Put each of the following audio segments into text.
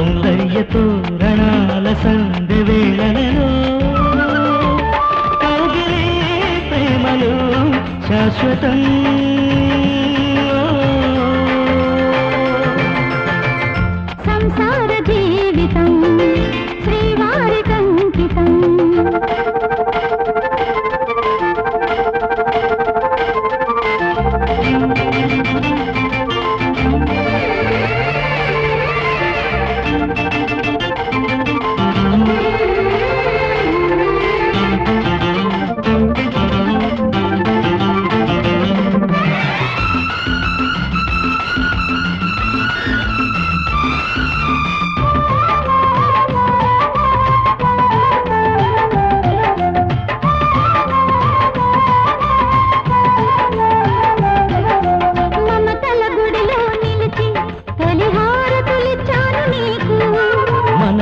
సౌందర్య తోరణాల సంధ్య వేళలలో కౌగిలే ప్రేమలు శాశ్వతం.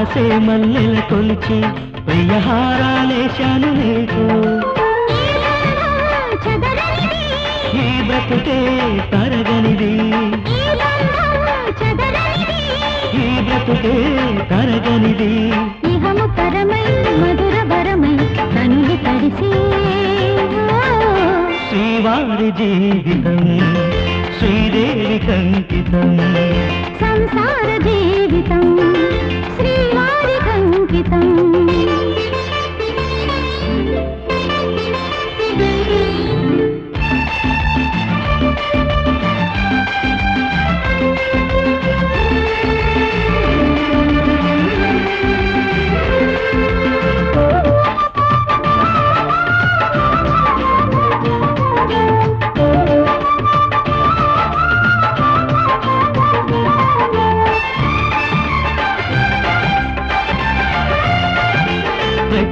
మనసే మల్లెల కొలిచి ప్రియహారాలేశాను నీకు. ఈ బ్రతుకే తరగనిది. ఈ బ్రతుకే తరగనిది. ఇహము పరమై మధుర వరమై కనులు తడిసి. శ్రీవారి జీవితం శ్రీదేవి కంకితం. సంసార జీవితం.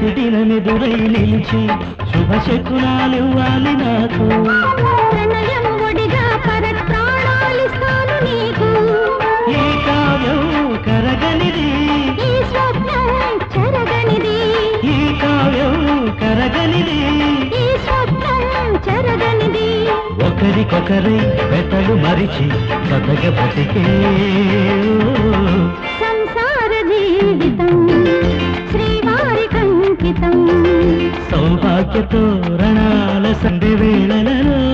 ప్రతిదినమెదురై నిలిచి శుభశకునాలివ్వాలి నాకు. ప్రణయము ఒడిగా పరత్ ప్రాణాలిస్తాను నీకు ఈ కావ్యం కరగనిది? ఈ కావ్యం కరగనిది ఒకరికొకరై వెతలు మరిచి కథగ బతికే. సంసార జీవితం అంకితం సౌభాగ్యతో రణాల సంధి వేళలలో